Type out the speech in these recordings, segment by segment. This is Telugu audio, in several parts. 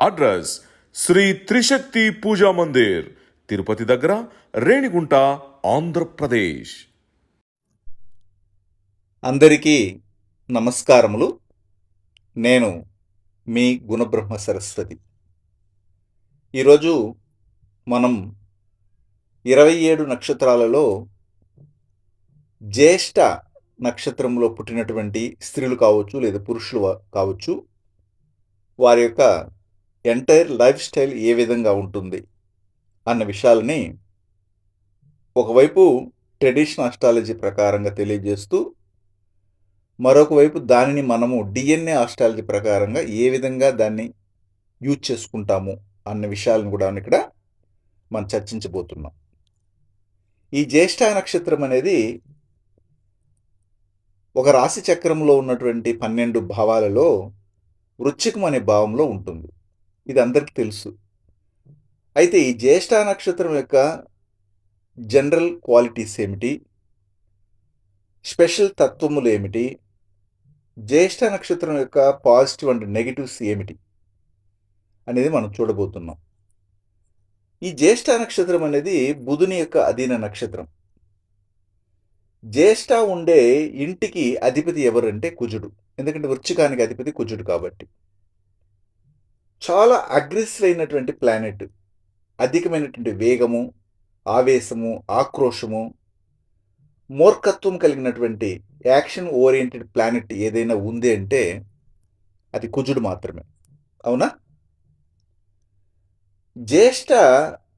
అడ్రస్ శ్రీ త్రిశక్తి పూజా మందిర్ తిరుపతి దగ్గర రేణిగుంట ఆంధ్రప్రదేశ్. అందరికీ నమస్కారములు. నేను మీ గుణబ్రహ్మ సరస్వతి. ఈరోజు మనం ఇరవై ఏడు నక్షత్రాలలో జ్యేష్ఠ నక్షత్రంలో పుట్టినటువంటి స్త్రీలు కావచ్చు లేదా పురుషులు కావచ్చు వారి యొక్క ఎంటైర్ లైఫ్ స్టైల్ ఏ విధంగా ఉంటుంది అన్న విషయాలని ఒకవైపు ట్రెడిషనల్ ఆస్ట్రాలజీ ప్రకారంగా తెలియజేస్తూ మరొక వైపు దానిని మనము డిఎన్ఏ ఆస్ట్రాలజీ ప్రకారంగా ఏ విధంగా దాన్ని యూజ్ చేసుకుంటాము అన్న విషయాలను కూడా ఇక్కడ మనం చర్చించబోతున్నాం. ఈ జ్యేష్ఠ నక్షత్రం అనేది ఒక రాశి చక్రంలో ఉన్నటువంటి పన్నెండు భావాలలో వృచ్చికం అనే భావంలో ఉంటుంది. ఇది అందరికీ తెలుసు. అయితే ఈ జ్యేష్ఠ నక్షత్రం యొక్క జనరల్ క్వాలిటీస్ ఏమిటి? స్పెషల్ తత్వములు ఏమిటి? జ్యేష్ఠ నక్షత్రం యొక్క పాజిటివ్ అండ్ నెగిటివ్స్ ఏమిటి? అనేది మనం చూడబోతున్నాం. ఈ జ్యేష్ఠ నక్షత్రం అనేది బుధుని యొక్క అధీన నక్షత్రం. జ్యేష్ఠ ఉండే ఇంటికి అధిపతి ఎవరంటే కుజుడు. ఎందుకంటే వృచ్చికానికి అధిపతి కుజుడు కాబట్టి. చాలా అగ్రెసివ్ అయినటువంటి ప్లానెట్. అధికమైనటువంటి వేగము ఆవేశము ఆక్రోషము మూర్ఖత్వం కలిగినటువంటి యాక్షన్ ఓరియంటెడ్ ప్లానెట్ ఏదైనా ఉంది అంటే అది కుజుడు మాత్రమే. అవునా? జ్యేష్ఠ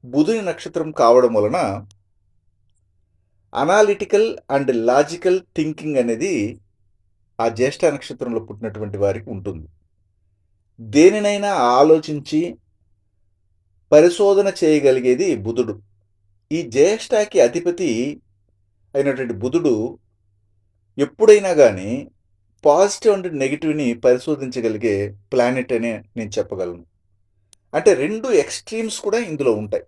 బుధుని నక్షత్రం కావడం వలన అనాలిటికల్ అండ్ లాజికల్ థింకింగ్ అనేది ఆ జ్యేష్ఠ నక్షత్రంలో పుట్టినటువంటి వారికి ఉంటుంది. దేనినైనా ఆలోచించి పరిశోధన చేయగలిగేది బుధుడు. ఈ జ్యేష్ఠకి అధిపతి అయినటువంటి బుధుడు ఎప్పుడైనా కానీ పాజిటివ్ అండ్ నెగిటివ్ని పరిశోధించగలిగే ప్లానెట్ అనే నేను చెప్పగలను. అంటే రెండు ఎక్స్ట్రీమ్స్ కూడా ఇందులో ఉంటాయి.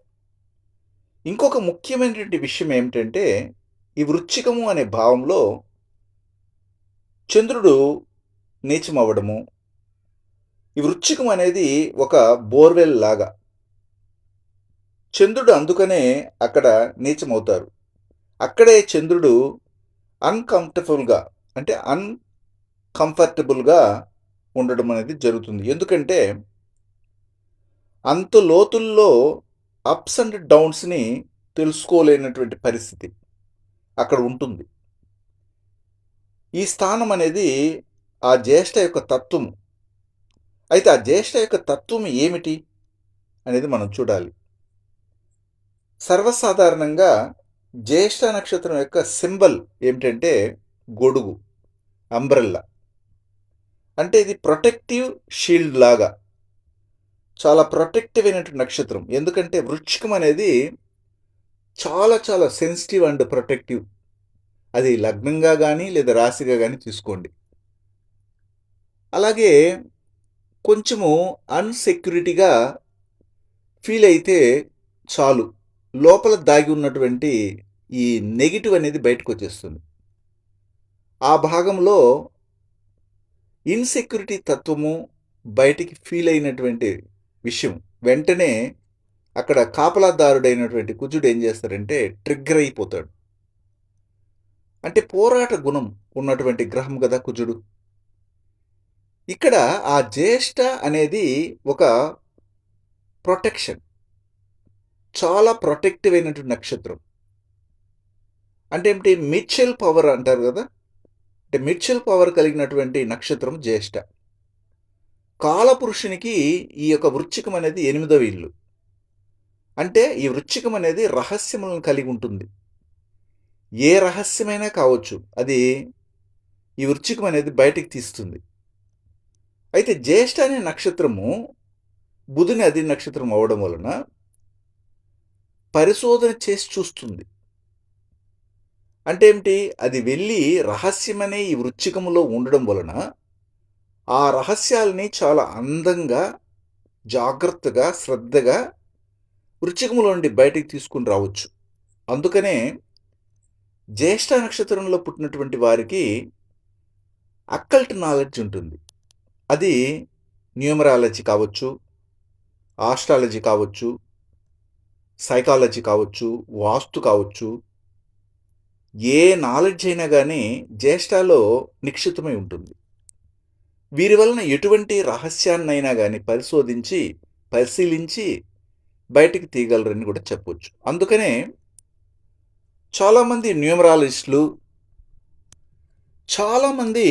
ఇంకొక ముఖ్యమైనటువంటి విషయం ఏమిటంటే ఈ వృచ్చికము అనే భావంలో చంద్రుడు నీచమవ్వడము ఈ వృచ్చికం అనేది ఒక బోర్వెల్ లాగా. చంద్రుడు అందుకనే అక్కడ నీచమవుతారు. అక్కడే చంద్రుడు అన్కంఫర్టబుల్గా అంటే అన్కంఫర్టబుల్గా ఉండడం అనేది జరుగుతుంది. ఎందుకంటే అంత లోతుల్లో అప్స్ అండ్ డౌన్స్ని తెలుసుకోలేనటువంటి పరిస్థితి అక్కడ ఉంటుంది. ఈ స్థానం అనేది ఆ జ్యేష్ఠ యొక్క తత్వం అయితే ఆ జ్యేష్ఠ యొక్క తత్వం ఏమిటి అనేది మనం చూడాలి. సర్వసాధారణంగా జ్యేష్ఠ నక్షత్రం యొక్క సింబల్ ఏమిటంటే గొడుగు అంబ్రెల్లా. అంటే ఇది ప్రొటెక్టివ్ షీల్డ్ లాగా. చాలా ప్రొటెక్టివ్ అయినటువంటి నక్షత్రం. ఎందుకంటే వృక్షికం అనేది చాలా చాలా సెన్సిటివ్ అండ్ ప్రొటెక్టివ్. అది లగ్నంగా కానీ లేదా రాశిగా కానీ తీసుకోండి. అలాగే కొంచెము అన్సెక్యూరిటీగా ఫీల్ అయితే చాలు. లోపల దాగి ఉన్నటువంటి ఈ నెగిటివ్ అనేది బయటకు వచ్చేస్తుంది ఆ భాగంలో ఇన్సెక్యూరిటీ తత్వము బయటికి ఫీల్ అయినటువంటి విషయం. వెంటనే అక్కడ కాపలాదారుడైనటువంటి కుజుడు ఏం చేస్తారంటే ట్రిగ్గర్ అయిపోతాడు. అంటే పోరాట గుణం ఉన్నటువంటి గ్రహం కదా కుజుడు. ఇక్కడ ఆ జ్యేష్ఠ అనేది ఒక ప్రొటెక్షన్. చాలా ప్రొటెక్టివ్ అయినటువంటి నక్షత్రం. అంటే ఏమిటి? మిడ్చెల్ పవర్ అంటారు కదా? అంటే మిడ్చెల్ పవర్ కలిగినటువంటి నక్షత్రం జ్యేష్ఠ. కాలపురుషునికి ఈ యొక్క వృచ్చికం అనేది ఎనిమిదవ ఇల్లు. అంటే ఈ వృచ్చికం అనేది రహస్యములను కలిగి ఉంటుంది. ఏ రహస్యమైనా కావచ్చు. అది ఈ వృచ్చికం అనేది బయటికి తీస్తుంది. అయితే జ్యేష్ఠ అనే నక్షత్రము బుధుని అది నక్షత్రం అవడం వలన పరిశోధన చేసి చూస్తుంది. అంటే ఏమిటి? అది వెళ్ళి రహస్యమనే ఈ వృచ్చికములో ఉండడం వలన ఆ రహస్యాల్ని చాలా అందంగా జాగ్రత్తగా శ్రద్ధగా వృచ్చికములో నుండి బయటికి తీసుకుని రావచ్చు. అందుకనే జ్యేష్ఠ నక్షత్రంలో పుట్టినటువంటి వారికి అక్కల్ట్ నాలెడ్జ్ ఉంటుంది. అది న్యూమరాలజీ కావచ్చు ఆస్ట్రాలజీ కావచ్చు సైకాలజీ కావచ్చు వాస్తు కావచ్చు ఏ నాలెడ్జ్ అయినా కానీ జ్యేష్ఠలో నిక్షితమై ఉంటుంది. వీరి వలన ఎటువంటి రహస్యాన్నైనా కానీ పరిశోధించి పరిశీలించి బయటికి తీయగలరని కూడా చెప్పవచ్చు అందుకనే చాలామంది న్యూమరాలజిస్టులు చాలామంది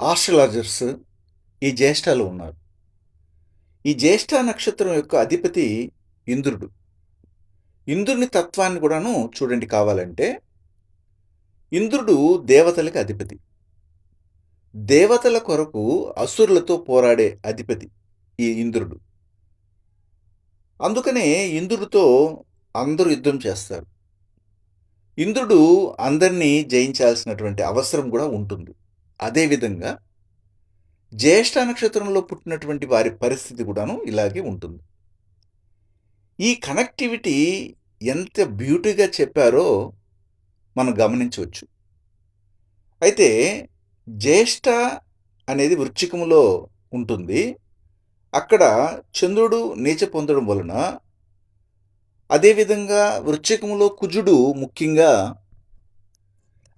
ఆస్ట్రాలజర్స్ ఈ జ్యేష్ఠలో ఉన్నారు. ఈ జ్యేష్ఠ నక్షత్రం యొక్క అధిపతి ఇంద్రుడు. ఇంద్రుని తత్వాన్ని కూడాను చూడండి కావాలంటే ఇంద్రుడు దేవతలకు అధిపతి. దేవతల కొరకు అసురులతో పోరాడే అధిపతి ఈ ఇంద్రుడు. అందుకనే ఇంద్రుడితో అందరూ యుద్ధం చేస్తారు. ఇంద్రుడు అందరినీ జయించాల్సినటువంటి అవసరం కూడా ఉంటుంది. అదేవిధంగా జ్యేష్ఠ నక్షత్రంలో పుట్టినటువంటి వారి పరిస్థితి కూడాను ఇలాగే ఉంటుంది. ఈ కనెక్టివిటీ ఎంత బ్యూటీగా చెప్పారో మనం గమనించవచ్చు. అయితే జ్యేష్ఠ అనేది వృచ్చికములో ఉంటుంది. అక్కడ చంద్రుడు నీచ పొందడం వలన అదేవిధంగా వృచ్చికములో కుజుడు ముఖ్యంగా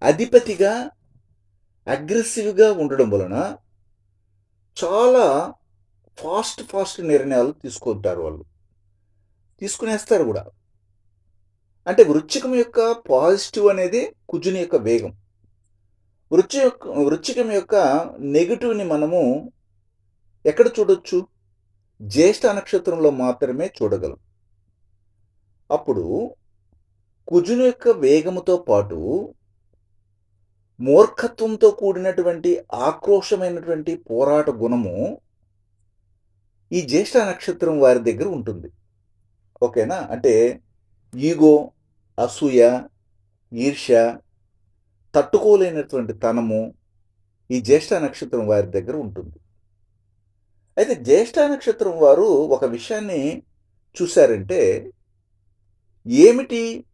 అధిపతిగా అగ్రెసివ్గా ఉండడం వలన చాలా ఫాస్ట్ ఫాస్ట్ నిర్ణయాలు తీసుకుంటారు వాళ్ళు. తీసుకునేస్తారు కూడా. అంటే వృచ్చికం యొక్క పాజిటివ్ అనేది కుజుని యొక్క వేగం. వృచ్చి యొక్క వృచ్చికం యొక్క నెగిటివ్ని మనము ఎక్కడ చూడొచ్చు? జ్యేష్ఠ నక్షత్రంలో మాత్రమే చూడగలం. అప్పుడు కుజుని యొక్క వేగముతో పాటు మూర్ఖత్వంతో కూడినటువంటి ఆక్రోషమైనటువంటి పోరాట గుణము ఈ జ్యేష్ఠ నక్షత్రం వారి దగ్గర ఉంటుంది. ఓకేనా? అంటే ఈగో అసూయ ఈర్ష్య తట్టుకోలేనటువంటి తనము ఈ జ్యేష్ఠ నక్షత్రం వారి దగ్గర ఉంటుంది. అయితే జ్యేష్ఠ నక్షత్రం వారు ఒక విషయాన్ని చూశారంటే ఏమిటి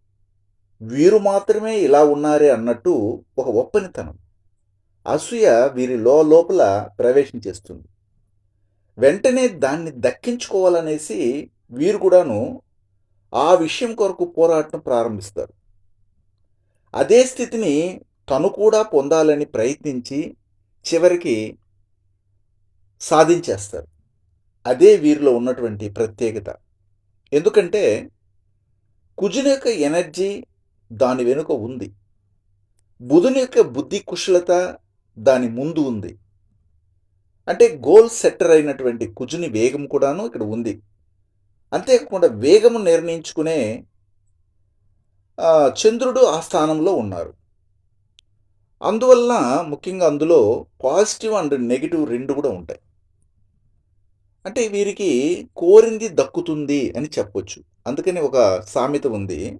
వీరు మాత్రమే ఇలా ఉన్నారే అన్నట్టు ఒక ఒప్పనితనం అసూయ వీరి లో లోపల ప్రవేశం చేస్తుంది. వెంటనే దాన్ని దక్కించుకోవాలనేసి వీరు కూడాను ఆ విషయం కొరకు పోరాటం ప్రారంభిస్తారు. అదే స్థితిని తను కూడా పొందాలని ప్రయత్నించి చివరికి సాధించేస్తారు. అదే వీరిలో ఉన్నటువంటి ప్రత్యేకత. ఎందుకంటే కుజుని యొక్క ఎనర్జీ దాని వెనుక ఉంది. బుధుని యొక్క బుద్ధి కుశలత దాని ముందు ఉంది. అంటే గోల్ సెట్టర్ అయినటువంటి కుజుని వేగం కూడాను ఇక్కడ ఉంది. అంతేకాకుండా వేగము నిర్ణయించుకునే చంద్రుడు ఆ స్థానంలో ఉన్నారు. అందువల్ల ముఖ్యంగా అందులో పాజిటివ్ అండ్ నెగిటివ్ రెండు కూడా ఉంటాయి. అంటే వీరికి కోరింది దక్కుతుంది అని చెప్పొచ్చు. అందుకని ఒక సామెత ఉంది.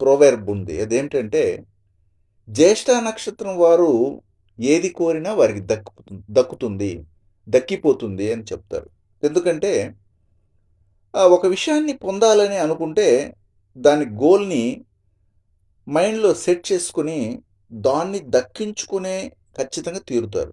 ప్రోవెర్బ్ ఉంది. అదేంటంటే జ్యేష్ఠ నక్షత్రం వారు ఏది కోరినా వారికి దక్కు దక్కుతుంది దక్కిపోతుంది అని చెప్తారు. ఎందుకంటే ఆ, ఒక విషయాన్ని పొందాలని అనుకుంటే దాని గోల్ని మైండ్లో సెట్ చేసుకుని దాన్ని దక్కించుకునే ఖచ్చితంగా తీరుతారు.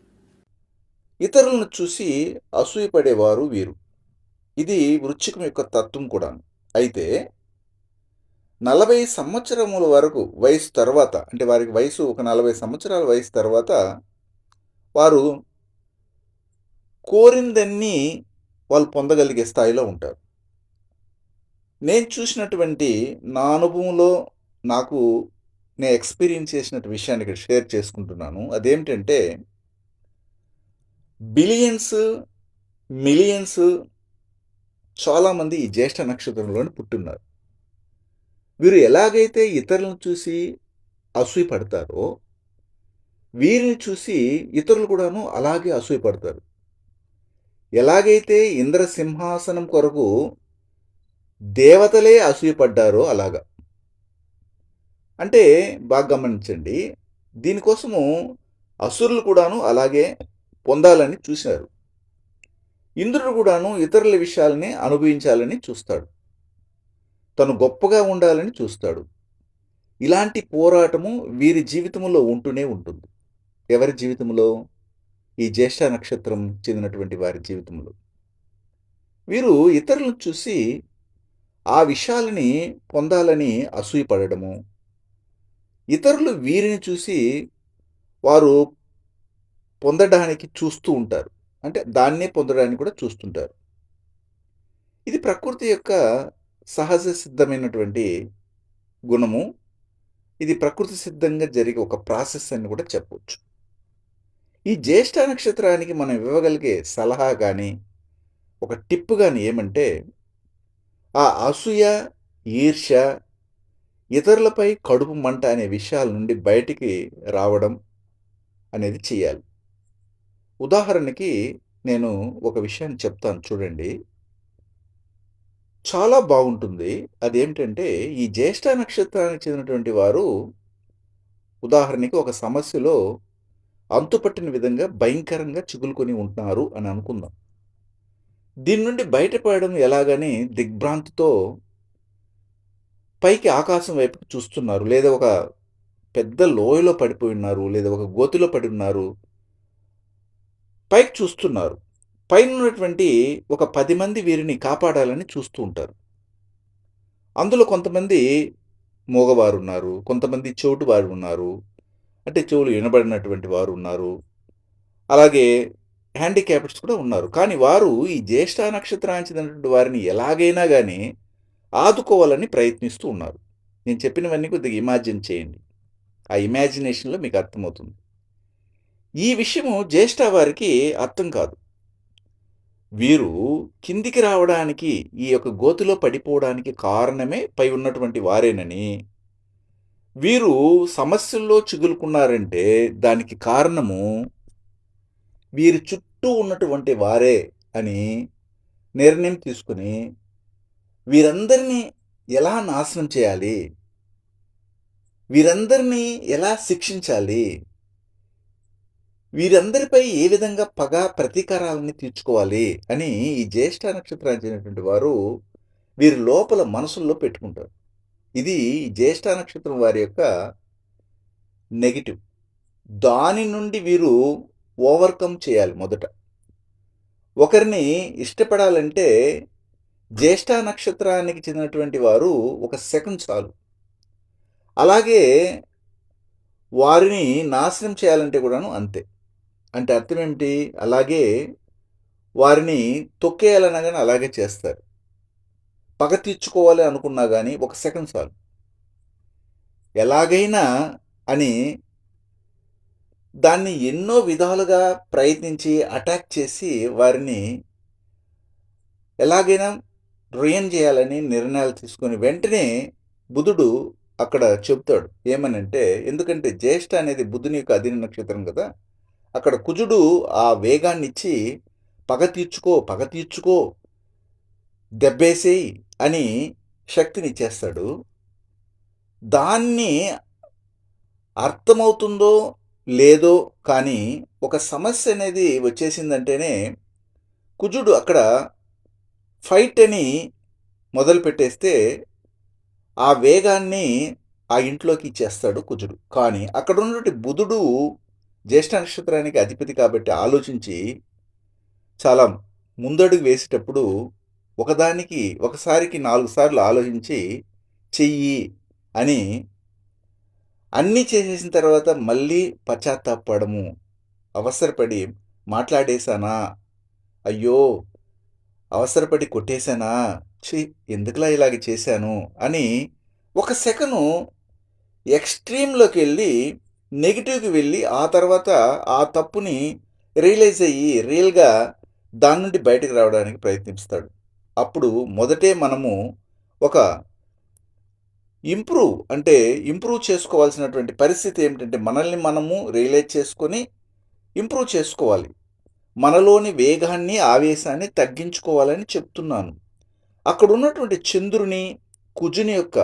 ఇతరులను చూసి అసూయపడేవారు వీరు. ఇది వృచ్చికం యొక్క తత్వం కూడా అయితే నలభై సంవత్సరముల వరకు వయసు తర్వాత అంటే వారికి వయసు ఒక నలభై సంవత్సరాల వయసు తర్వాత వారు కోరిందన్నీ వాళ్ళు పొందగలిగే స్థాయిలో ఉంటారు. నేను చూసినటువంటి నా అనుభవంలో నాకు నేను ఎక్స్పీరియన్స్ చేసినట్టు విషయాన్ని ఇక్కడ షేర్ చేసుకుంటున్నాను. అదేమిటంటే బిలియన్స్ మిలియన్స్ చాలామంది ఈ జ్యేష్ఠ నక్షత్రంలోని పుట్టున్నారు. వీరు ఎలాగైతే ఇతరులను చూసి అసూయ పడతారో వీరిని చూసి ఇతరులు కూడాను అలాగే అసూయ పడతారు ఎలాగైతే ఇంద్ర సింహాసనం కొరకు దేవతలే అసూయపడ్డారో అలాగా. అంటే బాగా గమనించండి దీనికోసము అసురులు కూడాను అలాగే పొందాలని చూశారు. ఇంద్రుడు కూడాను ఇతరుల విషయాలని అనుభవించాలని చూస్తాడు. తను గొప్పగా ఉండాలని చూస్తాడు. ఇలాంటి పోరాటము వీరి జీవితంలో ఉంటూనే ఉంటుంది. ఎవరి జీవితంలో ఈ జ్యేష్ఠ నక్షత్రం చెందినటువంటి వారి జీవితంలో వీరు ఇతరులను చూసి ఆ విషయాలని పొందాలని అసూయపడము ఇతరులు వీరిని చూసి వారు పొందడానికి చూస్తూ ఉంటారు. అంటే దాన్నే పొందడానికి కూడా చూస్తుంటారు. ఇది ప్రకృతి యొక్క సహజ సిద్ధమైనటువంటి గుణము. ఇది ప్రకృతి సిద్ధంగా జరిగే ఒక ప్రాసెస్ అని కూడా చెప్పవచ్చు ఈ జ్యేష్ఠ నక్షత్రానికి మనం ఇవ్వగలిగే సలహా కానీ ఒక టిప్ కానీ ఏమంటే ఆ అసూయ ఈర్ష్య ఇతరులపై కడుపు మంట అనే విషయాల నుండి బయటికి రావడం అనేది చేయాలి. ఉదాహరణకి నేను ఒక విషయాన్ని చెప్తాను చూడండి. చాలా బాగుంటుంది. అదేమిటంటే ఈ జ్యేష్ఠ నక్షత్రానికి చెందినటువంటి వారు ఉదాహరణకి ఒక సమస్యలో అంతుపట్టిన విధంగా భయంకరంగా చిగులుకొని ఉంటున్నారు అని అనుకుందాం. దీని నుండి బయటపడడం ఎలాగని దిగ్భ్రాంతితో పైకి ఆకాశం వైపుకి చూస్తున్నారు. లేదా ఒక పెద్ద లోయలో పడిపోయి ఉన్నారు. లేదా ఒక గోతిలో పడి ఉన్నారు. పైకి చూస్తున్నారు. పైన ఉన్నటువంటి ఒక పది మంది వీరిని కాపాడాలని చూస్తూ ఉంటారు. అందులో కొంతమంది మగవారు ఉన్నారు కొంతమంది చెవిటి వారు ఉన్నారు అంటే చెవులు వినబడినటువంటి వారు ఉన్నారు అలాగే హ్యాండిక్యాప్డ్స్ కూడా ఉన్నారు. కానీ వారు ఈ జ్యేష్ఠ నక్షత్రానికి చెందినటువంటి వారిని ఎలాగైనా కానీ ఆదుకోవాలని ప్రయత్నిస్తూ ఉన్నారు. నేను చెప్పినవన్నీ కొద్దిగా ఇమాజిన్ చేయండి. ఆ ఇమాజినేషన్లో మీకు అర్థమవుతుంది. ఈ విషయము జ్యేష్ఠ వారికి అర్థం కాదు. వీరు కిందికి రావడానికి ఈ యొక్క గోతిలో పడిపోవడానికి కారణమే పై ఉన్నటువంటి వారేనని. వీరు సమస్యల్లో చిగులుకున్నారంటే దానికి కారణము వీరి చుట్టూ ఉన్నటువంటి వారే అని నిర్ణయం తీసుకుని వీరందరినీ ఎలా నాశనం చేయాలి? వీరందరినీ ఎలా శిక్షించాలి? వీరందరిపై ఏ విధంగా పగ ప్రతీకారాలని తీర్చుకోవాలి అని ఈ జ్యేష్ఠ నక్షత్రానికి చెందినటువంటి వారు వీరి లోపల మనసుల్లో పెట్టుకుంటారు. ఇది జ్యేష్ఠ నక్షత్రం వారి యొక్క నెగిటివ్. దాని నుండి వీరు ఓవర్కమ్ చేయాలి మొదట. ఒకరిని ఇష్టపడాలంటే జ్యేష్ఠ నక్షత్రానికి చెందినటువంటి వారు ఒక సెకండ్ చాలు. అలాగే వారిని నాశనం చేయాలంటే కూడాను అంతే. అంటే అర్థం ఏమిటి అలాగే వారిని తొక్కేయాలన్నా కానీ అలాగే చేస్తారు. పగ తీర్చుకోవాలి అనుకున్నా కానీ ఒక సెకండ్ చాలు. ఎలాగైనా అని దాన్ని ఎన్నో విధాలుగా ప్రయత్నించి అటాక్ చేసి వారిని ఎలాగైనా రుయన్ చేయాలని నిర్ణయాలు తీసుకొని వెంటనే బుధుడు అక్కడ చెప్తాడు ఏమనంటే ఎందుకంటే జ్యేష్ఠ అనేది బుధుని యొక్క అధీన నక్షత్రం కదా. అక్కడ కుజుడు ఆ వేగాన్నిచ్చి పగ తీర్చుకో పగ తీర్చుకో దెబ్బేసేయి అని శక్తినిచ్చేస్తాడు. దాన్ని అర్థమవుతుందో లేదో కానీ ఒక సమస్య అనేది వచ్చేసిందంటేనే కుజుడు అక్కడ ఫైట్ అని మొదలుపెట్టేస్తే ఆ వేగాన్ని ఆ ఇంట్లోకి ఇచ్చేస్తాడు కుజుడు. కానీ అక్కడ ఉన్నటువంటి బుధుడు జ్యేష్ఠ నక్షత్రానికి అధిపతి కాబట్టి ఆలోచించి చాలా ముందడుగు వేసేటప్పుడు ఒకదానికి ఒకసారికి నాలుగు సార్లు ఆలోచించి చెయ్యి అని అన్నీ చేసేసిన తర్వాత మళ్ళీ పశ్చాత్తాపడము అవసరపడి మాట్లాడేశానా? అయ్యో! అవసరపడి కొట్టేశానా? చి ఎందుకులా ఇలాగ చేశాను? అని ఒక సెకను ఎక్స్ట్రీమ్లోకి వెళ్ళి నెగిటివ్కి వెళ్ళి ఆ తర్వాత ఆ తప్పుని రియలైజ్ అయ్యి రియల్గా దాని నుండి బయటకు రావడానికి ప్రయత్నిస్తాడు. అప్పుడు మొదటే మనము ఒక ఇంప్రూవ్ అంటే ఇంప్రూవ్ చేసుకోవాల్సినటువంటి పరిస్థితి ఏమిటంటే మనల్ని మనము రియలైజ్ చేసుకొని ఇంప్రూవ్ చేసుకోవాలి. మనలోని వేగాన్ని ఆవేశాన్ని తగ్గించుకోవాలని చెప్తున్నాను. అక్కడ ఉన్నటువంటి చంద్రుని కుజుని యొక్క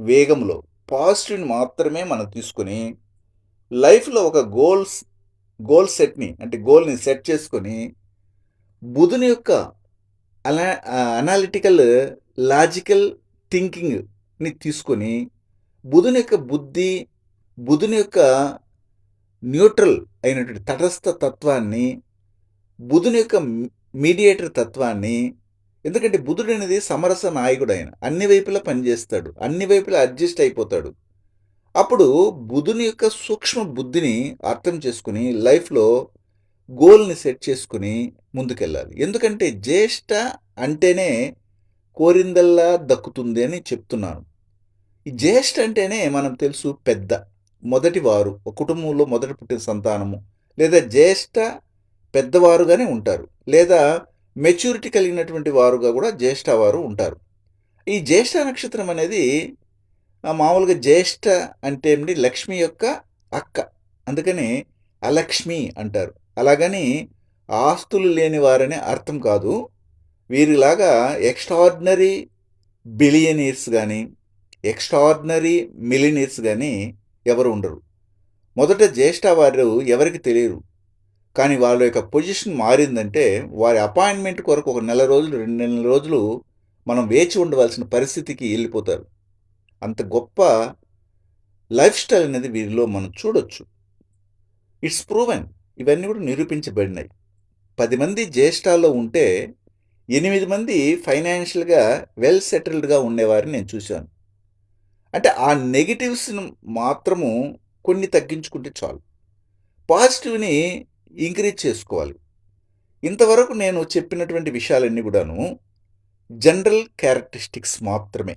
వేగంలో పాజిటివ్ని మాత్రమే మనం తీసుకొని లైఫ్లో ఒక గోల్స్ గోల్ సెట్ని అంటే గోల్ని సెట్ చేసుకొని బుధుని యొక్క అలా అనాలిటికల్ లాజికల్ థింకింగ్ని తీసుకొని బుధుని యొక్క బుద్ధి బుధుని యొక్క న్యూట్రల్ అయినటువంటి తటస్థ తత్వాన్ని బుధుని యొక్క మీడియేటర్ తత్వాన్ని ఎందుకంటే బుధుడు అనేది సమరస నాయకుడు ఆయన. అన్ని వైపులా పనిచేస్తాడు. అన్ని వైపులా అడ్జస్ట్ అయిపోతాడు. అప్పుడు బుధుని యొక్క సూక్ష్మ బుద్ధిని అర్థం చేసుకుని లైఫ్లో గోల్ని సెట్ చేసుకుని ముందుకెళ్ళాలి. ఎందుకంటే జ్యేష్ఠ అంటేనే కోరిందల్లా దక్కుతుంది అని చెప్తున్నాను. ఈ జ్యేష్ఠ అంటేనే మనం తెలుసు పెద్ద మొదటి వారు కుటుంబంలో మొదటి పుట్టిన సంతానము. లేదా జ్యేష్ఠ పెద్దవారుగానే ఉంటారు. లేదా మెచ్యూరిటీ కలిగినటువంటి వారుగా కూడా జ్యేష్ఠ వారు ఉంటారు. ఈ జ్యేష్ఠ నక్షత్రం అనేది మామూలుగా జ్యేష్ఠ అంటే ఏమిటి? లక్ష్మి యొక్క అక్క. అందుకని అలక్ష్మి అంటారు. అలాగని ఆస్తులు లేని వారనే అర్థం కాదు. వీరిలాగా ఎక్స్ట్రాడినరీ బిలియనీర్స్ కానీ ఎక్స్ట్రాడినరీ మిలినీర్స్ కానీ ఎవరు ఉండరు. మొదట జ్యేష్ఠ వారు ఎవరికి తెలియరు. కానీ వాళ్ళ యొక్క పొజిషన్ మారిందంటే వారి అపాయింట్మెంట్ కొరకు ఒక నెల రోజులు రెండు నెలల రోజులు మనం వేచి ఉండవలసిన పరిస్థితికి వెళ్ళిపోతారు. అంత గొప్ప లైఫ్ స్టైల్ అనేది వీరిలో మనం చూడొచ్చు. It's proven. ఇవన్నీ కూడా నిరూపించబడినాయి. పది మంది జ్యేష్ఠాల్లో ఉంటే ఎనిమిది మంది ఫైనాన్షియల్గా వెల్ సెటిల్డ్గా ఉండేవారిని నేను చూశాను. అంటే ఆ నెగిటివ్స్ని మాత్రము కొన్ని తగ్గించుకుంటే చాలు. పాజిటివ్ని ఇంక్రీజ్ చేసుకోవాలి. ఇంతవరకు నేను చెప్పినటువంటి విషయాలన్నీ కూడాను జనరల్ క్యారెక్టరిస్టిక్స్ మాత్రమే.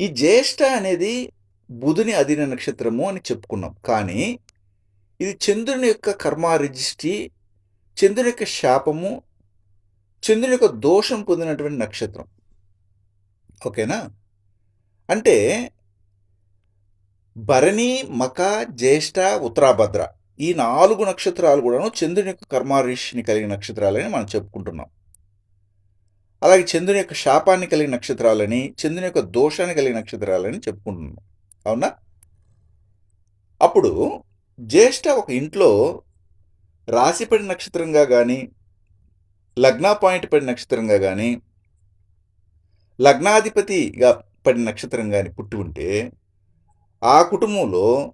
ఈ జ్యేష్ఠ అనేది బుధుని అధీన నక్షత్రము అని చెప్పుకున్నాం. కానీ ఇది చంద్రుని యొక్క కర్మ రిజిస్ట్రీ చంద్రుని యొక్క శాపము చంద్రుని యొక్క దోషం పొందినటువంటి నక్షత్రం. ఓకేనా? అంటే భరణి మక జ్యేష్ఠ ఉత్తరాభద్ర ఈ నాలుగు నక్షత్రాలు కూడాను చంద్రుని యొక్క కర్మారిషిని కలిగిన నక్షత్రాలని మనం చెప్పుకుంటున్నాం. అలాగే చంద్రుని యొక్క శాపాన్ని కలిగిన నక్షత్రాలని చంద్రుని యొక్క దోషాన్ని కలిగిన నక్షత్రాలని చెప్పుకుంటున్నాం. అవునా? అప్పుడు జ్యేష్ఠ ఒక ఇంట్లో రాశిపడి నక్షత్రంగా కానీ లగ్న పాయింట్ పడిన నక్షత్రంగా కానీ లగ్నాధిపతిగా పడిన నక్షత్రం కానీ పుట్టి ఉంటే ఆ కుటుంబంలో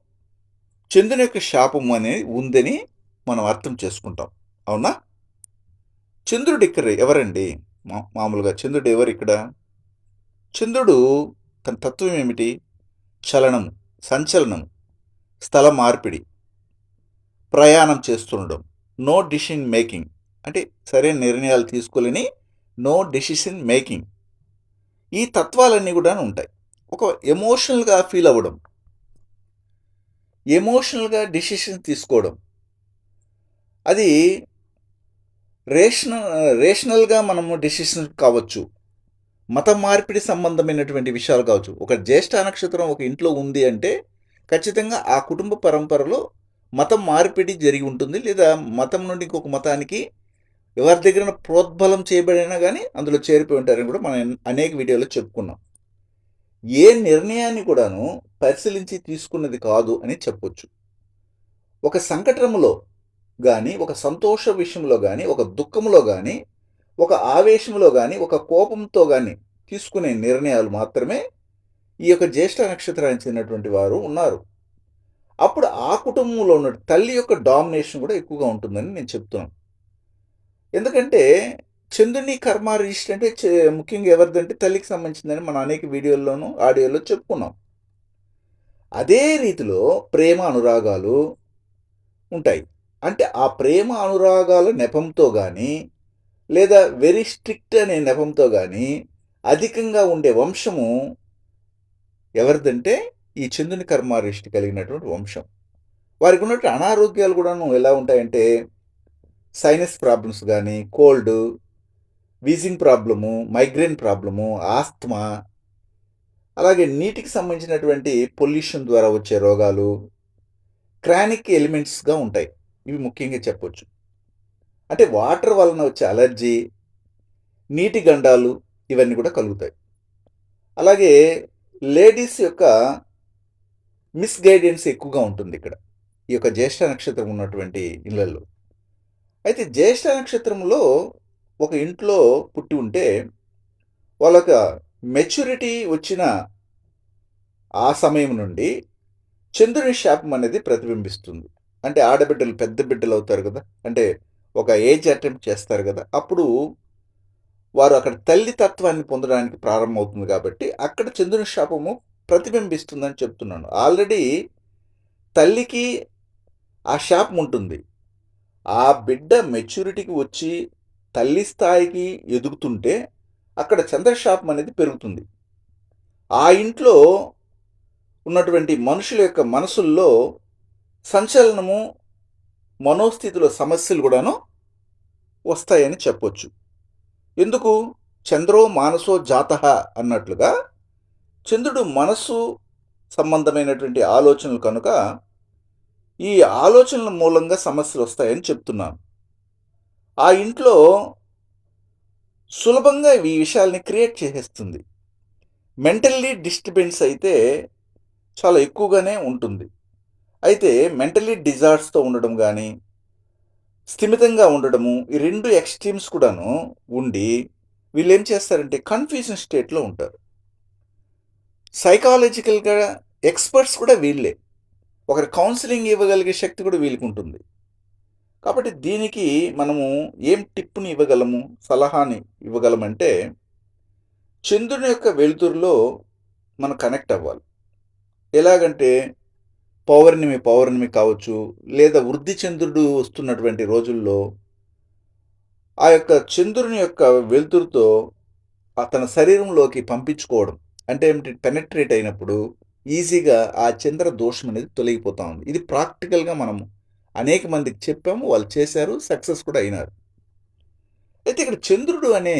చంద్రుని యొక్క శాపము అనేది ఉందని మనం అర్థం చేసుకుంటాం. అవునా? చంద్రుడు ఇక్కడ ఎవరండి? మామూలుగా చంద్రుడు ఎవరు ఇక్కడ? చంద్రుడు తన తత్వం ఏమిటి? చలనం సంచలనం స్థల మార్పిడి ప్రయాణం చేస్తుండడం నో డిసిషన్ మేకింగ్ అంటే సరైన నిర్ణయాలు తీసుకోలేని నో డెసిషన్ మేకింగ్ ఈ తత్వాలన్నీ కూడా ఉంటాయి. ఒక ఎమోషనల్గా ఫీల్ అవ్వడం ఎమోషనల్గా డెసిషన్ తీసుకోవడం. అది రేషనల్ రేషనల్గా మనము డెసిషన్ కావచ్చు. మత మార్పిడి సంబంధమైనటువంటి విషయాలు కావచ్చు. ఒక జ్యేష్ఠ నక్షత్రం ఒక ఇంట్లో ఉంది అంటే ఖచ్చితంగా ఆ కుటుంబ పరంపరలో మతం మార్పిడి జరిగి ఉంటుంది. లేదా మతం నుండి ఇంకొక మతానికి ఎవరి దగ్గర ప్రోద్బలం చేయబడినా కానీ అందులో చేరిపోయి ఉంటారని కూడా మనం అనేక వీడియోలో చెప్పుకున్నాం. ఏ నిర్ణయాన్ని కూడాను పరిశీలించి తీసుకున్నది కాదు అని చెప్పొచ్చు. ఒక సంకటంలో కానీ ఒక సంతోష విషయంలో కానీ ఒక దుఃఖంలో కానీ ఒక ఆవేశంలో కానీ ఒక కోపంతో కానీ తీసుకునే నిర్ణయాలు మాత్రమే ఈ యొక్క జ్యేష్ఠ నక్షత్రానికి చెందినటువంటి వారు ఉన్నారు. అప్పుడు ఆ కుటుంబంలో ఉన్న తల్లి యొక్క డామినేషన్ కూడా ఎక్కువగా ఉంటుందని నేను చెప్తున్నాను. ఎందుకంటే చంద్రుని కర్మ రిజిస్టర్ అంటే ముఖ్యంగా ఎవరిదంటే తల్లికి సంబంధించిందని మనం అనేక వీడియోల్లోనూ ఆడియోలో చెప్పుకున్నాం. అదే రీతిలో ప్రేమ అనురాగాలు ఉంటాయి. అంటే ఆ ప్రేమ అనురాగాల నెపంతో కానీ లేదా వెరీ స్ట్రిక్ట్ అనే నెపంతో కానీ అధికంగా ఉండే వంశము ఎవరిదంటే ఈ చంద్రుని కర్మారిష్టి కలిగినటువంటి వంశం. వారికి ఉన్నటువంటి అనారోగ్యాలు కూడాను ఎలా ఉంటాయంటే సైనస్ ప్రాబ్లమ్స్ కానీ cold wheezing problem migraine problem asthma అలాగే నీటికి సంబంధించినటువంటి పొల్యూషన్ ద్వారా వచ్చే రోగాలు క్రానిక్ ఎలిమెంట్స్గా ఉంటాయి. ఇవి ముఖ్యంగా చెప్పొచ్చు. అంటే వాటర్ వలన వచ్చే అలర్జీ నీటి గండాలు ఇవన్నీ కూడా కలుగుతాయి. అలాగే లేడీస్ యొక్క మిస్గైడెన్స్ ఎక్కువగా ఉంటుంది ఇక్కడ. ఈ యొక్క జ్యేష్ఠ నక్షత్రం ఉన్నటువంటి ఇళ్ళల్లో అయితే జ్యేష్ఠ నక్షత్రంలో ఒక ఇంట్లో పుట్టి ఉంటే వాళ్ళొక మెచ్యూరిటీ వచ్చిన ఆ సమయం నుండి చంద్రుని శాపం అనేది ప్రతిబింబిస్తుంది. అంటే ఆడబిడ్డలు పెద్ద బిడ్డలు అవుతారు కదా. అంటే ఒక ఏజ్ అటెంప్ట్ చేస్తారు కదా. అప్పుడు వారు అక్కడ తల్లి తత్వాన్ని పొందడానికి ప్రారంభమవుతుంది కాబట్టి అక్కడ చంద్రుని శాపము ప్రతిబింబిస్తుందని చెప్తున్నాను. ఆల్రెడీ తల్లికి ఆ శాపం ఉంటుంది. ఆ బిడ్డ మెచ్యూరిటీకి వచ్చి తల్లి స్థాయికి ఎదుగుతుంటే అక్కడ చంద్రశాపం అనేది పెరుగుతుంది. ఆ ఇంట్లో ఉన్నటువంటి మనుషుల యొక్క మనసుల్లో సంచలనము మనోస్థితిలో సమస్యలు కూడాను వస్తాయని చెప్పొచ్చు. ఎందుకు? చంద్రో మానసో జాత అన్నట్లుగా చంద్రుడు మనస్సు సంబంధమైనటువంటి ఆలోచనలు కనుక ఈ ఆలోచనల మూలంగా సమస్యలు వస్తాయని చెప్తున్నాను. ఆ ఇంట్లో సులభంగా ఈ విషయాల్ని క్రియేట్ చేసేస్తుంది. మెంటల్లీ డిస్టర్బెన్స్ అయితే చాలా ఎక్కువగానే ఉంటుంది. అయితే మెంటలీ డిజార్డ్స్తో ఉండడం కానీ స్థిమితంగా ఉండడము ఈ రెండు ఎక్స్ట్రీమ్స్ కూడాను ఉండి వీళ్ళు ఏం చేస్తారంటే కన్ఫ్యూజన్ స్టేట్లో ఉంటారు. సైకాలజికల్గా ఎక్స్పర్ట్స్ కూడా వీళ్ళే. ఒకరి కౌన్సిలింగ్ ఇవ్వగలిగే శక్తి కూడా వీళ్ళకి ఉంటుంది కాబట్టి దీనికి మనము ఏం టిప్ని ఇవ్వగలము సలహాని ఇవ్వగలమంటే చంద్రుని యొక్క వెలుతురులో మనం కనెక్ట్ అవ్వాలి. ఎలాగంటే పౌర్ణమి పౌర్ణమి కావచ్చు లేదా వృద్ధి చంద్రుడు వస్తున్నటువంటి రోజుల్లో ఆ యొక్క చంద్రుని యొక్క వెలుతురుతో తన శరీరంలోకి పంపించుకోవడం అంటే ఏమిటి? పెనట్రేట్ అయినప్పుడు ఈజీగా ఆ చంద్ర దోషం అనేది తొలగిపోతూ ఉంది. ఇది ప్రాక్టికల్గా మనము అనేక మందికి చెప్పాము వాళ్ళు చేశారు సక్సెస్ కూడా అయినారు. అయితే ఇక్కడ చంద్రుడు అనే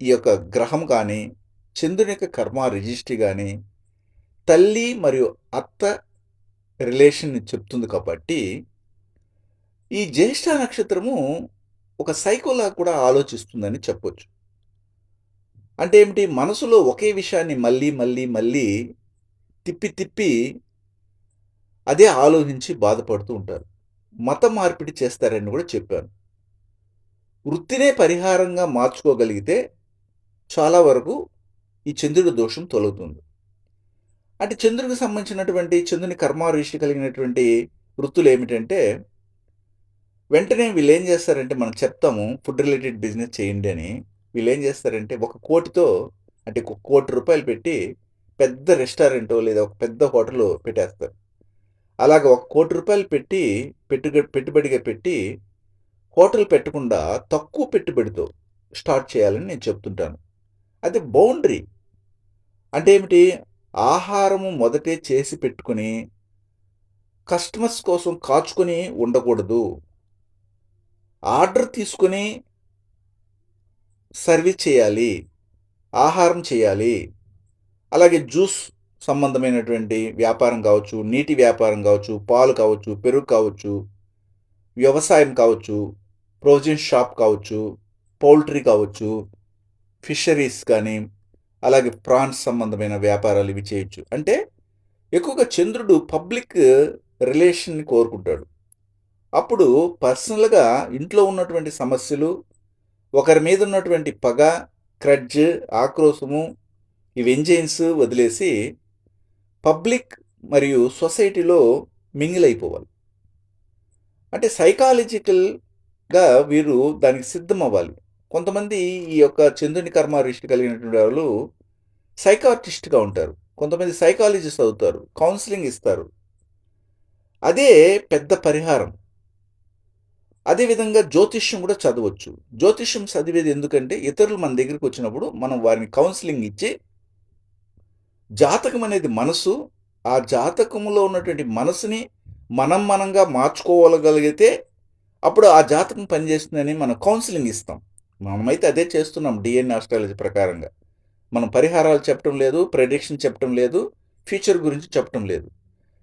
ఈ యొక్క గ్రహం కానీ చంద్రుని యొక్క కర్మ రిజిస్ట్రీ కానీ తల్లి మరియు అత్త రిలేషన్ చెప్తుంది కాబట్టి ఈ జ్యేష్ఠ నక్షత్రము ఒక సైకోలా కూడా ఆలోచిస్తుందని చెప్పొచ్చు. అంటే ఏమిటి? మనసులో ఒకే విషయాన్ని మళ్ళీ మళ్ళీ మళ్ళీ తిప్పి తిప్పి అదే ఆలోచించి బాధపడుతూ ఉంటారు. మత మార్పిడి చేస్తారని కూడా చెప్పాను. వృత్తినే పరిహారంగా మార్చుకోగలిగితే చాలా వరకు ఈ చంద్రుడి దోషం తొలగుతుంది. అంటే చంద్రుడికి సంబంధించినటువంటి చంద్రుని కర్మారుషి కలిగినటువంటి వృత్తులు ఏమిటంటే వెంటనే వీళ్ళు ఏం చేస్తారంటే మనం చెప్తాము ఫుడ్ రిలేటెడ్ బిజినెస్ చేయండి అని. వీళ్ళు ఏం చేస్తారంటే ఒక కోటితో అంటే ఒక కోటి రూపాయలు పెట్టి పెద్ద రెస్టారెంట్ లేదా ఒక పెద్ద హోటల్ పెట్టేస్తారు. అలాగ ఒక కోటి రూపాయలు పెట్టి పెట్టుబడి పెట్టుబడిగా పెట్టి హోటల్ పెట్టకుండా తక్కువ పెట్టుబడితో స్టార్ట్ చేయాలని నేను చెప్తుంటాను. అది బౌండరీ. అంటే ఏమిటి? ఆహారము మొదటే చేసి పెట్టుకుని కస్టమర్స్ కోసం కాచుకొని ఉండకూడదు. ఆర్డర్ తీసుకొని సర్వీస్ చేయాలి. ఆహారం చేయాలి. అలాగే జ్యూస్ సంబంధమైనటువంటి వ్యాపారం కావచ్చు నీటి వ్యాపారం కావచ్చు పాలు కావచ్చు పెరుగు కావచ్చు వ్యవసాయం కావచ్చు ప్రొవిజన్ షాప్ కావచ్చు పౌల్ట్రీ కావచ్చు ఫిషరీస్ కానీ అలాగే ప్రాన్స్ సంబంధమైన వ్యాపారాలు ఇవి చేయొచ్చు. అంటే ఎక్కువగా చంద్రుడు పబ్లిక్ రిలేషన్ని కోరుకుంటాడు. అప్పుడు పర్సనల్గా ఇంట్లో ఉన్నటువంటి సమస్యలు ఒకరి మీద ఉన్నటువంటి పగ క్రడ్జ్ ఆక్రోశము ఈ వెంజైన్స్ వదిలేసి పబ్లిక్ మరియు సొసైటీలో మింగిల్ అయిపోవాలి అంటే సైకాలజికల్గా వీరు దానికి సిద్ధం అవ్వాలి కొంతమంది ఈ యొక్క చంద్రుని కర్మ రిష్టి కలిగినటువంటి వాళ్ళు సైకాటిస్ట్గా ఉంటారు. కొంతమంది సైకాలజిస్ట్ అవుతారు కౌన్సిలింగ్ ఇస్తారు. అదే పెద్ద పరిహారం. అదేవిధంగా జ్యోతిష్యం కూడా చదవచ్చు. జ్యోతిష్యం చదివేది ఎందుకంటే ఇతరులు మన దగ్గరికి వచ్చినప్పుడు మనం వారిని కౌన్సిలింగ్ ఇచ్చి జాతకం అనేది మనసు ఆ జాతకంలో ఉన్నటువంటి మనసుని మనం మనంగా మార్చుకోగలిగితే అప్పుడు ఆ జాతకం పనిచేస్తుందని మనం కౌన్సిలింగ్ ఇస్తాం. మనమైతే అదే చేస్తున్నాం డిఎన్ఏ ఆస్ట్రాలజీ ప్రకారంగా. మనం పరిహారాలు చెప్పడం లేదు ప్రెడిక్షన్ చెప్పడం లేదు ఫ్యూచర్ గురించి చెప్పడం లేదు.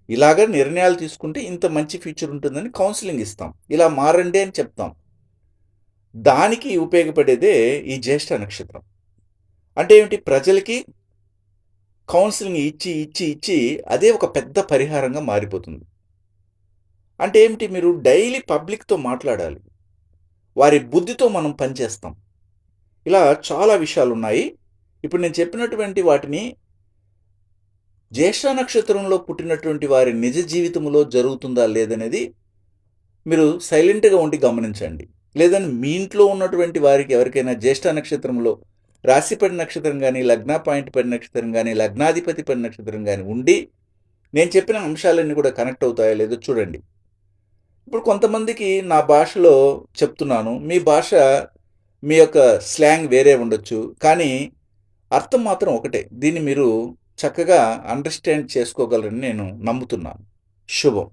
ఇలాగ నిర్ణయాలు తీసుకుంటే ఇంత మంచి ఫ్యూచర్ ఉంటుందని కౌన్సిలింగ్ ఇస్తాం. ఇలా మారండి అని చెప్తాం. దానికి ఉపయోగపడేదే ఈ జ్యేష్ఠ నక్షత్రం. అంటే ఏమిటి? ప్రజలకి కౌన్సిలింగ్ ఇచ్చి ఇచ్చి ఇచ్చి అదే ఒక పెద్ద పరిహారంగా మారిపోతుంది. అంటే ఏమిటి? మీరు డైలీ పబ్లిక్తో మాట్లాడాలి. వారి బుద్ధితో మనం పనిచేస్తాం. ఇలా చాలా విషయాలు ఉన్నాయి ఇప్పుడు నేను చెప్పినటువంటి వాటిని జ్యేష్ఠ నక్షత్రంలో పుట్టినటువంటి వారి నిజ జీవితంలో జరుగుతుందా లేదనేది మీరు సైలెంట్గా ఉండి గమనించండి. లేదని మీ ఇంట్లో ఉన్నటువంటి వారికి ఎవరికైనా జ్యేష్ఠ నక్షత్రంలో రాశిపడి నక్షత్రం కానీ లగ్న పాయింట్ పడి నక్షత్రం కానీ లగ్నాధిపతి పడి నక్షత్రం కానీ ఉండి నేను చెప్పిన అంశాలన్నీ కూడా కనెక్ట్ అవుతాయో లేదో చూడండి. ఇప్పుడు కొంతమందికి నా భాషలో చెప్తున్నాను. మీ భాష మీ యొక్క స్లాంగ్ వేరే ఉండొచ్చు. కానీ అర్థం మాత్రం ఒకటే. దీన్ని మీరు చక్కగా అండర్స్టాండ్ చేసుకోగలరని నేను నమ్ముతున్నాను. శుభం.